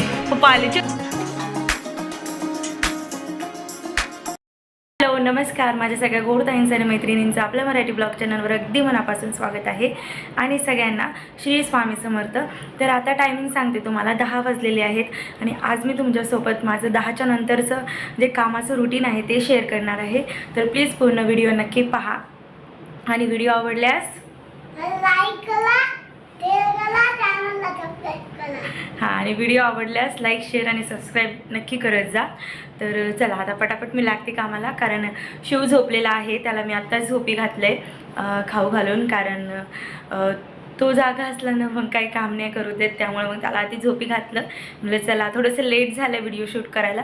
पप्पा आले हॅलो नमस्कार. माझ्या सगळ्या गोड ताईंचं आणि मैत्रिणींचं आपल्या मराठी ब्लॉग चॅनलवर अगदी मनापासून स्वागत आहे. आणि सगळ्यांना श्री स्वामी समर्थ. तर आता टायमिंग सांगते तुम्हाला दहा वाजलेले आहेत. आणि आज मी तुमच्यासोबत माझं दहाच्या नंतरचं जे कामाचं रुटीन आहे ते शेअर करणार आहे. तर प्लीज पूर्ण व्हिडिओ नक्की पहा. आणि व्हिडिओ आवडल्यास लाईक करा हां आणि व्हिडिओ आवडल्यास लाईक शेअर आणि सबस्क्राईब नक्की करत जा. तर चला आता पटापट मी लागते कामाला कारण शिव झोपलेला आहे त्याला मी आत्ताच झोपी घातलं आहे खाऊ घालून कारण तो जागा असला ना मग काही काम नाही करू देत त्यामुळे मग त्याला आधी झोपी घातलं. म्हणजे चला थोडंसं लेट झालं व्हिडिओ शूट करायला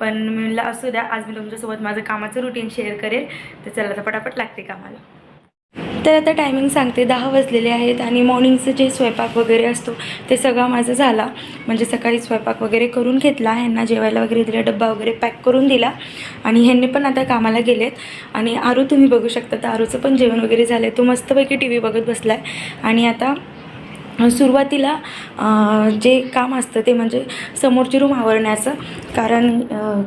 पण मी म्हणलं असू द्या आज मी तुमच्यासोबत माझं कामाचं रुटीन शेअर करेल. तर चला आता पटापट लागते कामाला. तर आता टायमिंग सांगते. दहा वाजलेले आहेत आणि मॉर्निंगचं जे स्वयंपाक वगैरे असतो ते सगळा माझं झाला. म्हणजे सकाळी स्वयंपाक वगैरे करून घेतला. ह्यांना जेवायला वगैरे दिला डब्बा वगैरे पॅक करून दिला. आणि ह्यांनी पण आता कामाला गेलेत. आणि आरू तुम्ही बघू शकता तर आरूचं पण जेवण वगैरे झालं आहे तो मस्तपैकी टी व्ही बघत बसला आहे आणि आता सुरुवातीला जे काम असतं ते म्हणजे समोरची रूम आवरण्याचं. कारण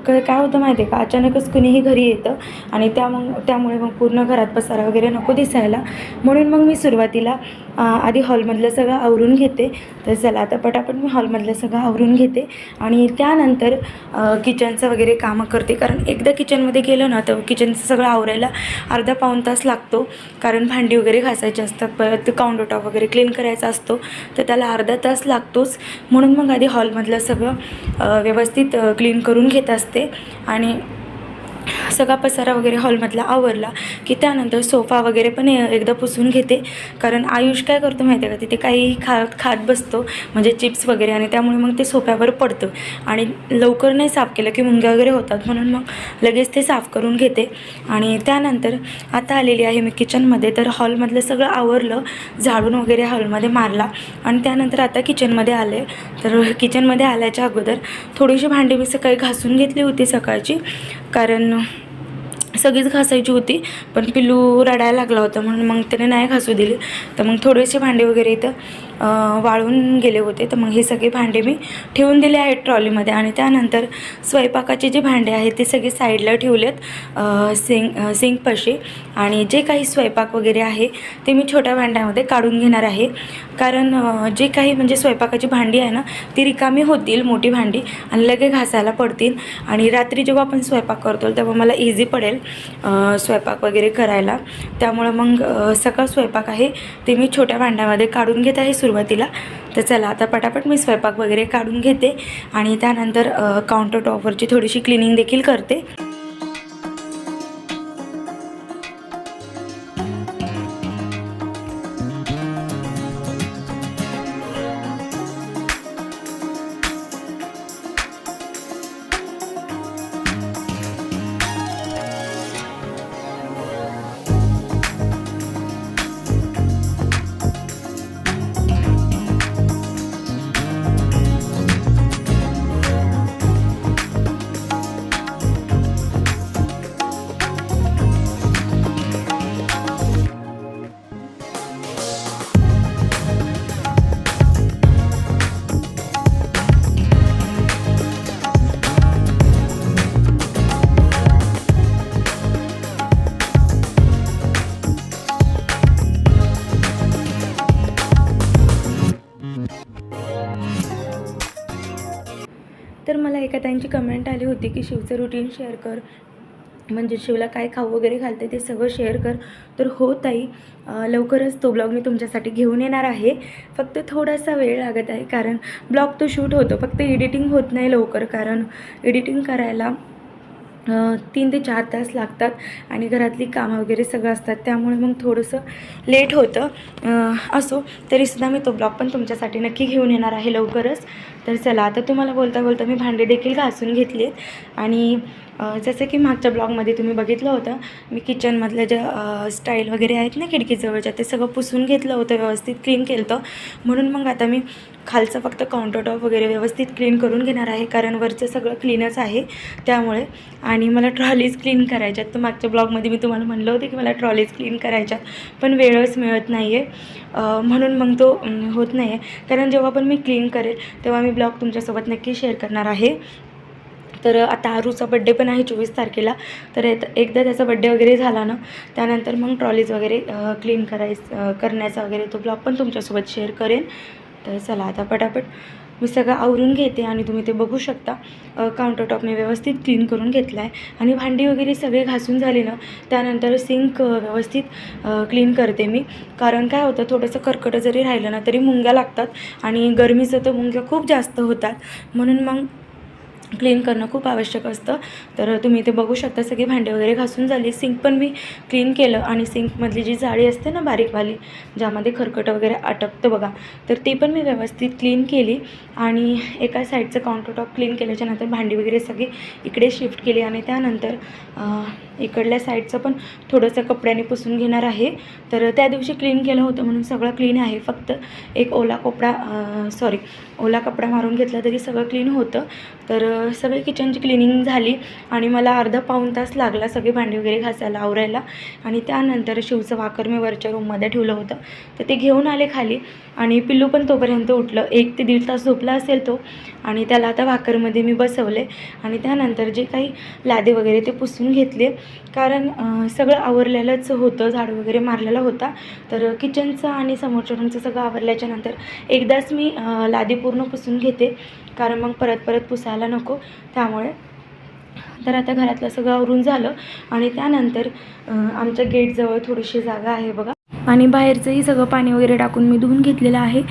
क काय होतं माहिती आहे का? अचानकच कुणीही घरी येतं आणि त्या मग त्यामुळे मग पूर्ण घरात पसारा वगैरे नको दिसायला. म्हणून मग मी सुरुवातीला आधी हॉलमधलं सगळं आवरून घेते. तर चला आता पटापट मी हॉलमधलं सगळं आवरून घेते. आणि त्यानंतर किचनचं वगैरे कामं करते. कारण एकदा किचनमध्ये गेलं ना तर किचनचं सगळं आवरायला अर्धा पाऊण तास लागतो. कारण भांडी वगैरे घासायची असतात परत काउंटरटॉप वगैरे क्लीन करायचा असतो. तर त्याला अर्धा तास लागतोच. म्हणून मग आधी हॉलमधलं सगळं व्यवस्थित क्लीन करून घेत असते. आणि सगळा पसारा वगैरे हॉलमधला आवरला की त्यानंतर सोफा वगैरे पण एकदा पुसून घेते. कारण आयुष काय करतो माहिती आहे का? तिथे काही खात खात बसतो म्हणजे चिप्स वगैरे आणि त्यामुळे मग ते सोफ्यावर पडतं. आणि लवकर नाही साफ केलं की मुंग्या वगैरे होतात म्हणून मग लगेच ते साफ करून घेते. आणि त्यानंतर आता आलेली आहे मी किचनमध्ये तर हॉलमधलं सगळं आवरलं झाडून वगैरे हॉलमध्ये मारला. आणि त्यानंतर आता किचनमध्ये आले. तर किचनमध्ये आल्याच्या अगोदर थोडीशी भांडी मी सकाळी घासून घेतली होती सकाळची. कारण सगळीच घासायची होती पण पिल्लू रडायला लागला होता म्हणून मग त्याने नाही घासू दिली. तर मग थोडेसे भांडे वगैरे इथं वाळून गेले होते. तर मग हे सगळे भांडे मी ठेवून दिले आहेत ट्रॉलीमध्ये आणि त्यानंतर स्वयंपाकाचे जे भांडे आहेत ते सगळे साईडला ठेवलेत अं, सिंक सिंकपाशी. आणि जे काही स्वयंपाक वगैरे आहे ते मी छोट्या भांड्यामध्ये काढून घेणार आहे. कारण जे काही म्हणजे स्वयंपाकाची भांडी आहे ना ती रिकामी होतील मोठी भांडी आणि लगे घासायला पडतील. आणि रात्री जेव्हा आपण स्वयंपाक करतो तेव्हा मला इझी पडेल स्वयंपाक वगैरे करायला. त्यामुळं मग सकाळ स्वयंपाक आहे ते मी छोट्या भांड्यामध्ये काढून घेत आहे सुरुवातीला. तर चला आता पटापट मी स्वयंपाक वगैरे काढून घेते आणि त्यानंतर काउंटर टॉपवरची थोडीशी क्लिनिंग देखील करते. एका त्यांची कमेंट आली होती की शिवचं रुटीन शेअर कर. म्हणजे शिवला काय खाऊ वगैरे घालते ते सगळं शेअर कर. तर हो ताई लवकरच तो ब्लॉग मी तुमच्यासाठी घेऊन येणार आहे. फक्त थोडासा वेळ लागत आहे कारण ब्लॉग तो शूट होतो. फक्त एडिटिंग होत नाही लवकर कारण एडिटिंग करायला तीन ते चार तास लागतात आणि घरातली कामं वगैरे सगळं असतात. त्यामुळे मग थोडंसं लेट होतं. असो तरीसुद्धा मी तो ब्लॉग पण तुमच्यासाठी नक्की घेऊन येणार आहे लवकरच. तर चला आता तुम्हाला बोलता बोलता मी भांडे देखील घासून घेतली आहेत आणि जसं की मागच्या ब्लॉगमध्ये तुम्ही बघितलं होतं मी किचनमधल्या ज्या स्टाईल वगैरे आहेत ना खिडकीजवळच्या ते सगळं पुसून घेतलं होतं व्यवस्थित क्लीन केलं होतं म्हणून मग आता मी खालचं फक्त काउंटर टॉप वगैरे व्यवस्थित क्लीन करून घेणार आहे कारण वरचं सगळं क्लीनच आहे त्यामुळे. आणि मला ट्रॉलीज क्लीन करायच्यात. तर मागच्या ब्लॉगमध्ये मी तुम्हाला म्हणलं होतं की मला ट्रॉलीज क्लीन करायच्यात पण वेळच मिळत नाही आहे म्हणून मग तो होत नाही आहे कारण जेव्हा पण मी क्लीन करेल तेव्हा मी ब्लॉग तुमच्यासोबत नक्की शेअर करणार आहे. तर आता आरूचा बड्डे पण आहे चोवीस तारखेला. तर एकदा त्याचा बड्डे वगैरे झाला ना त्यानंतर मग ट्रॉलीज वगैरे क्लीन करायचं करण्याचा वगैरे तो ब्लॉग पण तुमच्यासोबत शेअर करेन. तर चला आता पटापट मी सगळं आवरून घेते आणि तुम्ही ते बघू शकता. काउंटर टॉप मी व्यवस्थित क्लीन करून घेतला आहे आणि भांडी वगैरे सगळे घासून झाली ना त्यानंतर सिंक व्यवस्थित क्लीन करते मी. कारण काय होतं थोडंसं कर्कट जरी राहिलं ना तरी मुंग्या लागतात. आणि गरमीचं तर मुंग्या खूप जास्त होतात. म्हणून मग क्लीन करणं खूप आवश्यक असतं. तर तुम्ही ते बघू शकता सगळी भांडे वगैरे घासून झाली. सिंक पण मी क्लीन केलं आणि सिंकमधली जी जाळी असते ना बारीकवाली ज्यामध्ये खरकट वगैरे अटकतं बघा तर ती पण मी व्यवस्थित क्लीन केली आणि एका साईडचं काउंटर टॉप क्लीन केल्याच्यानंतर भांडी वगैरे सगळी इकडे शिफ्ट केली आणि त्यानंतर इकडल्या साईडचं पण थोडंसं कपड्याने पुसून घेणार आहे. तर त्या दिवशी क्लीन केलं होतं म्हणून सगळं क्लीन आहे. फक्त एक ओला कपडा सॉरी ओला कपडा मारून घेतला तरी सगळं क्लीन होतं. तर सगळी किचनची क्लिनिंग झाली आणि मला अर्धा पाऊण तास लागला सगळी भांडी वगैरे घासायला आवरायला. आणि त्यानंतर शिवचं वाकर मी वरच्या रूममध्ये ठेवलं होतं. तर ते घेऊन आले खाली आणि पिल्लू पण तोपर्यंत उठलं. एक ते दीड तास झोपला असेल तो आणि त्याला आता वाकरमध्ये मी बसवले. आणि त्यानंतर जे काही लादे वगैरे ते पुसून घेतले. कारण सगळं आवरलेलंच होतं झाडू वगैरे मारलेला होता. तर किचनचं आणि समोरच्या रूमचं सगळं आवरल्याच्या नंतर एकदाच मी लादी पूर्ण पुसून घेते. कारण मग परत परत पुसायला नको. त्यामुळे तर आता घरातलं सगळं आवरून झालं आणि त्यानंतर आमच्या गेटजवळ थोडीशी जागा आहे बघा. आणि बाहेरचंही सगळं पाणी वगैरे टाकून मी धुवून घेतलेलं आहे.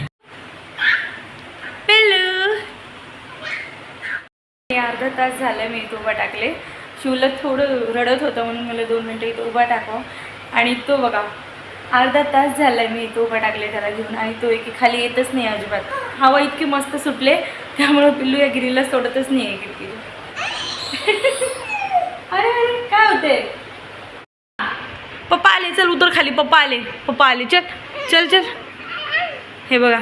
अर्धा तास झालं मी इथं उभा टाकले. शिवला थोडं रडत होतं म्हणून मला दोन मिनटं इथं उभा टाकावं आणि तो बघा अर्धा तास झाला मी इथं उभा टाकले त्याला घेऊन. आणि तो एकी खाली येतच नाही अजिबात. हवा इतकी मस्त सुटले. त्यामुळं पिल्लू या गिरीला सोडतच नाही आहे खिडकी अरे अरे काय होते पप्पा आले चल उतर खाली पप्पा आले पप्पा आले चल चल चल. हे बघा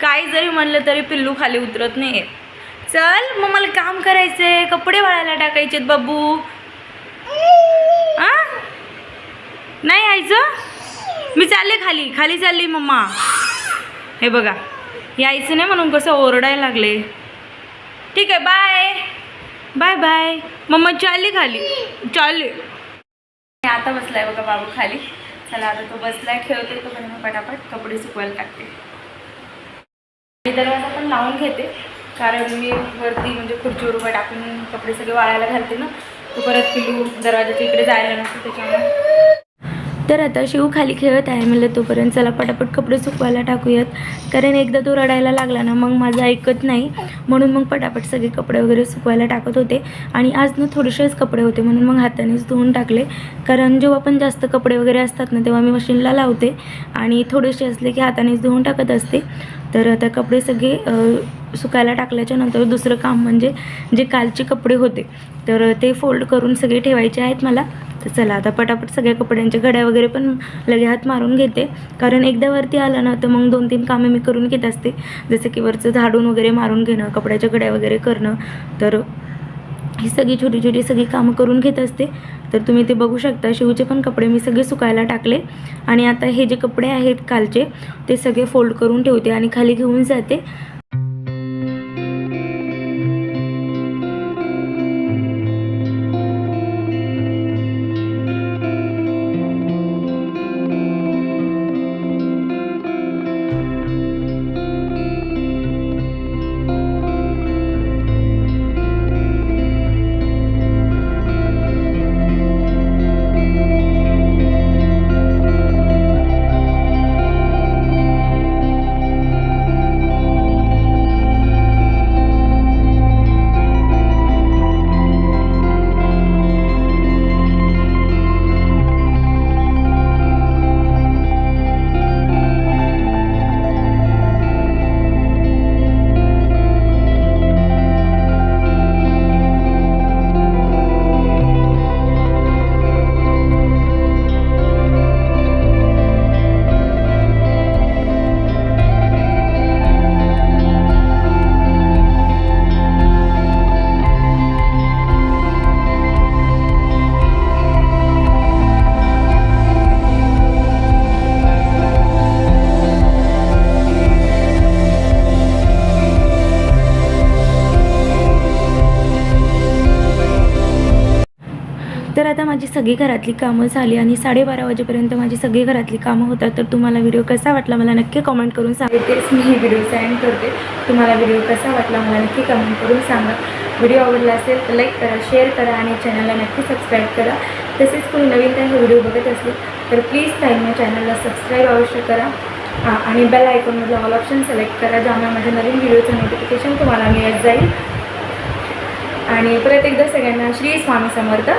काही जरी म्हणलं तरी पिल्लू खाली उतरत नाही चल मग मला काम करायचंय कपडे वाळायला टाकायचेत बाबू. आ? नाही यायचं? मी चालले खाली खाली चालली मम्मा. हे बघा. यायचं नाही म्हणून कसं ओरडायला लागले. ठीक आहे बाय बाय बाय मम्मा चालली खाली. चालली आता बसलाय बघा बाबू खाली. चला आता तो बसलाय खेळतोय तो पण पटापट कपडे सुकवायला टाकते. मी दरवाजा पण लावून घेते. कारण मी वरती म्हणजे खुर्चीवर उभं टाकून कपडे सगळे वाळायला घालते ना. तो परत पिलू दरवाजाच्या इकडे जायला नसतो त्याच्यामुळे. तर आता शिव खाली खेळत आहे. म्हणलं तोपर्यंत चला पटापट कपडे सुकवायला टाकूयात. कारण एकदा तो रडायला लागला ना मग माझं ऐकत नाही. म्हणून मग पटापट सगळे कपडे वगैरे सुकवायला टाकत होते. आणि आज ना थोडेसेच कपडे होते म्हणून मग हातानेच धुवून टाकले. कारण जेव्हा पण जास्त कपडे वगैरे असतात ना तेव्हा मी मशीनला लावते. आणि थोडेसे असले की हातानेच धुवून टाकत असते. तर आता कपडे सगळे सुकायला टाकल्याच्या नंतर दुसरं काम म्हणजे जे कालचे कपडे होते तर ते फोल्ड करून सगळे ठेवायचे आहेत मला. तर चला आता पटापट सगळ्या कपड्यांच्या घड्या वगैरे पण लगे हात मारून घेते. कारण एकदा वरती आलं ना तर मग दोन तीन कामे मी करून घेत असते. जसं की वरचं झाडून वगैरे मारून घेणं कपड्याच्या घड्या वगैरे करणं. तर ही सगळी छोटी छोटी सगळी कामं करून घेत असते. तर तुम्ही ते बघू शकता शिवचे पण कपडे मी सगळे सुकायला टाकले. आणि आता हे जे कपडे आहेत कालचे ते सगळे फोल्ड करून ठेवते आणि खाली घेऊन जाते. तर आता माझी सगळी घरातली कामं झाली आणि साडेबारा वाजेपर्यंत माझी सगळी घरातली कामं होतात. तर तुम्हाला व्हिडिओ कसा वाटला मला नक्की कमेंट करून सांगतेच मी हे व्हिडिओ सेंड करते. तुम्हाला व्हिडिओ कसा वाटला मला नक्की कमेंट करून सांगा. व्हिडिओ आवडला असेल तर लाईक करा शेअर करा आणि चॅनलला नक्की सबस्क्राईब करा. तसेच कोणी नवीन काही व्हिडिओ बघत असले तर प्लीज ताईंना चॅनलला सबस्क्राईब अवश्य करा. हां आणि बेल आयकॉनमधला ऑल ऑप्शन सिलेक्ट करा ज्यामुळे माझ्या नवीन व्हिडिओचं नोटिफिकेशन तुम्हाला मिळत जाईल. आणि परत एकदा सगळ्यांना Shri Swami Samarth.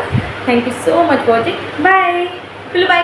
Thank you so much watching bye bye